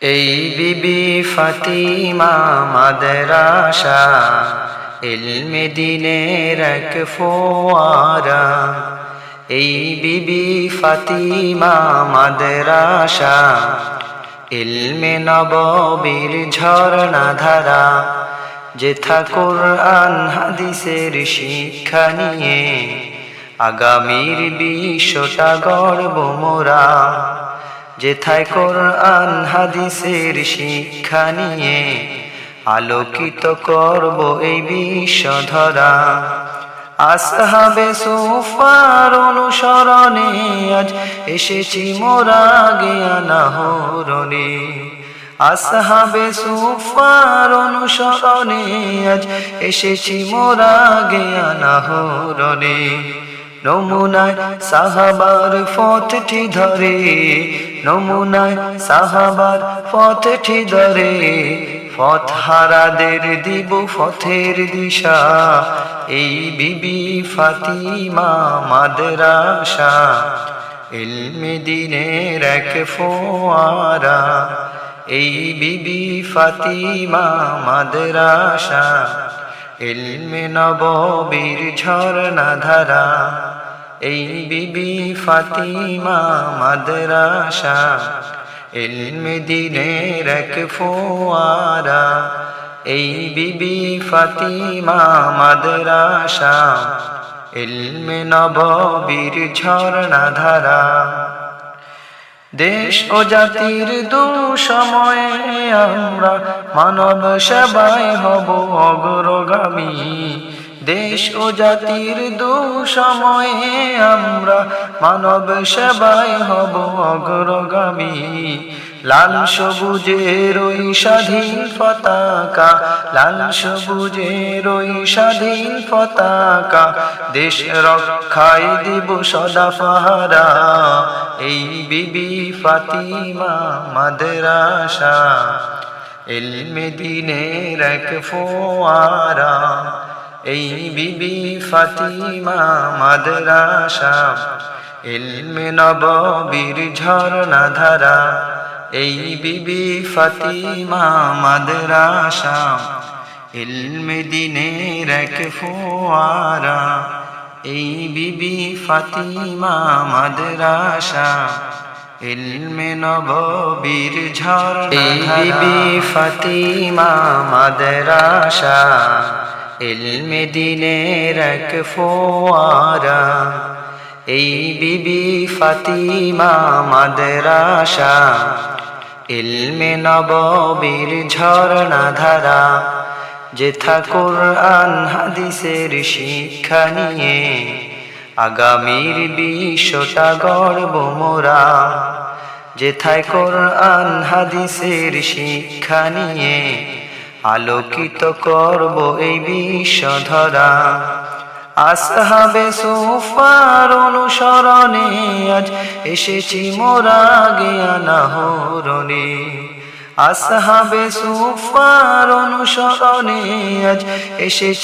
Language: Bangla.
এই বিবি ফাতিমা মাদ্রাসা ইলমে দিনের এক ফোয়ারা। এই বিবি ফাতিমা মাদ্রাসা ইলমে নববীর ঝর্ণা ধারা, যেথা কোরআন হাদিসের শিক্ষা নিয়ে আগামীর বিশ্বটা গর্ব মোরা। যেথায় কোরআন হাদিসের শিক্ষা নিয়ে আলোকিত করব এই বিশ্ব ধরা আসহাবে সুফার অনুসরণে আজ এসেছি মোরা জ্ঞানা হরণে। আসহাবে সুফার অনুসরণে আজ এসেছি মোরা জ্ঞানা হরণে। নমুনায় সাহাবার পথটি ধরে নমুনায় সাহাবার পথটি ধরে পথ হারাদের দিব পথের দিশা। এই বিবি ফাতিমা মাদ্রাসা, ইলমে দিনের এক ফোয়ারা। এই বিবি ফাতিমা মাদ্রাসা, ইলমে নববীর ঝর্ণা ধারা এই বিবি ফাতিমা মাদ্রাসা ইলমে দিনের এক ফোয়ারা। এই বিবি ফাতিমা মাদ্রাসা ইলমে নববীর ঝর্ণা ধারা দেশ ও জাতির দু সময়ে আমরা মানব সেবায় হব অগ্রগামী। দেশ ও জাতির দু সময়ে আমরা মানব সেবায় হব অগ্রগামী। লাল সবুজের ওই স্বাধীন পতাকা, লাল সবুজের ওই স্বাধীন পতাকা, দেশ রক্ষায় দিব সদা পাহারা। এই বিবি ফাতিমা মাদ্রাসা, এলমে দিনের এক ফোয়ারা। এই বিবি ফাতিমা মাদ্রাসা এলমে নববীর ঝর্ণা ধারা এই বিবি ফাতিমা মাদ্রাসা, ইলমে দিনের এক ফোয়ারা। এই বিবি ফাতিমা মাদ্রাসা, ইলমে নববীর ঝর্ণা এই বিবি ফাতিমা মাদ্রাসা। ইলমে দিনের এক ফোয়ারা। এই বিবি ফাতিমা মাদ্রাসা। ইলমে নববীর ঝর্ণা ধারা। যেথা কোরআন, হাদিসের শিক্ষা নিয়ে আগামীর বিশ্বটা গর্ব মোরা। যেথায় কোরআন, হাদিসের শিক্ষা নিয়ে আলোকিত করব এই বিশ্বধরা আসহাবে সুফার অনুসরণে আজ এসেছি মোরা জ্ঞানা হরণে। আসহাবে সুফার অনুসরণে আজ এসেছি